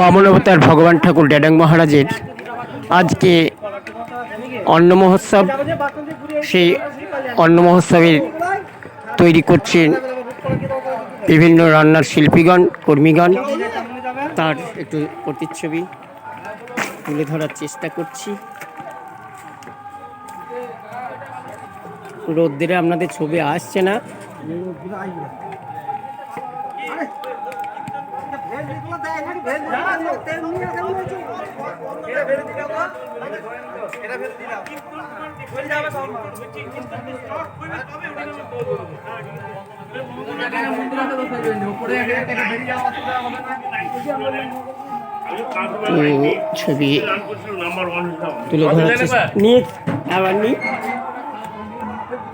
বামনবতার ভগবান ঠাকুর ড্যাডাং মহারাজের আজকে অন্ন মহোৎসব। সেই অন্ন মহোৎসবের তৈরি করছেন বিভিন্ন রান্নার শিল্পীগণ, কর্মীগণ। তার একটু প্রতিচ্ছবি তুলে ধরার চেষ্টা করছি। রোদ্দুরে আপনাদের ছবি আসছে না। ছবি তুলে নিয়ে আবার নি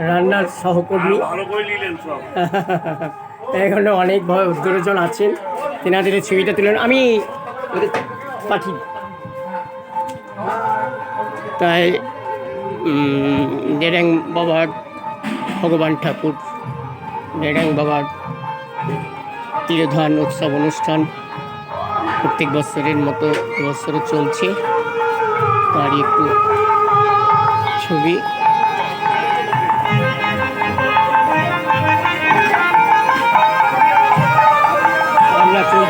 রান্নার সহকর্মী। এখানে অনেক ভয় উদ্দরজন আছেন তেনাদের ছবিটা তুলেন। আমি পাঠি। তাই ডেরাং বাবার ভগবান ঠাকুর ডেরাং বাবার তিরোধান উৎসব অনুষ্ঠান প্রত্যেক বছরের মতো বছরে চলছে। তারই একটু ছবি।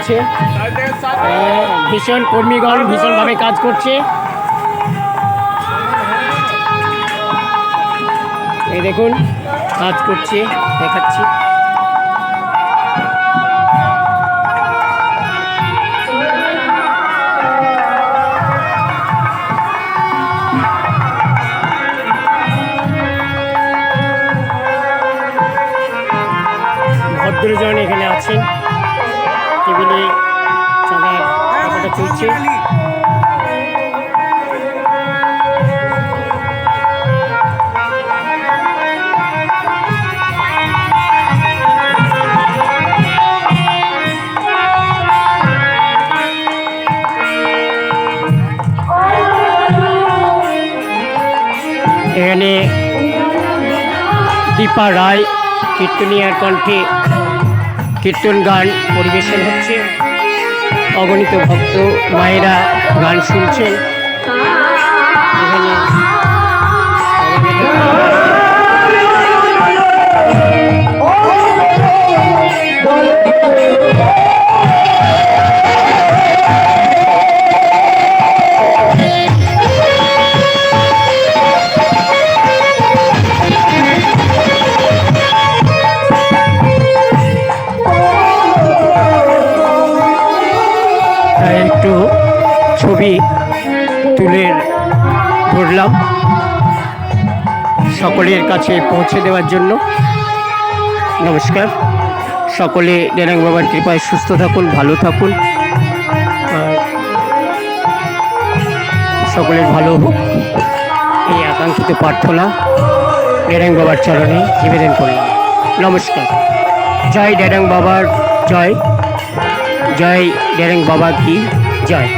হ্যাঁ, ভীষণ কর্মীগণ ভীষণভাবে কাজ করছে। এই দেখুন কাজ করছে দেখাচ্ছি। ভদ্রজন এখানে আছেন। টেবিলে চাঁদার ব্যাপারটা চলছে এখানে দীপা রায় কীর্তনিয়ার কণ্ঠে কীর্তন গান পরিবেশন হচ্ছে। অগণিত ভক্ত মায়েরা গান শুনছেন। একটু ছবি তুলে ধরলাম সকলের কাছে পৌঁছে দেওয়ার জন্য। নমস্কার। সকলে ডেরাং বাবার কৃপায় সুস্থ থাকুন, ভালো থাকুন। সকলের ভালো হোক, এই আকাঙ্ক্ষিত প্রার্থনা ডেরাং বাবার চরণে নিবেদন করলাম। নমস্কার। জয় ডেরাং বাবার, জয়। জয় ডেরেং বাবা কি? জয়।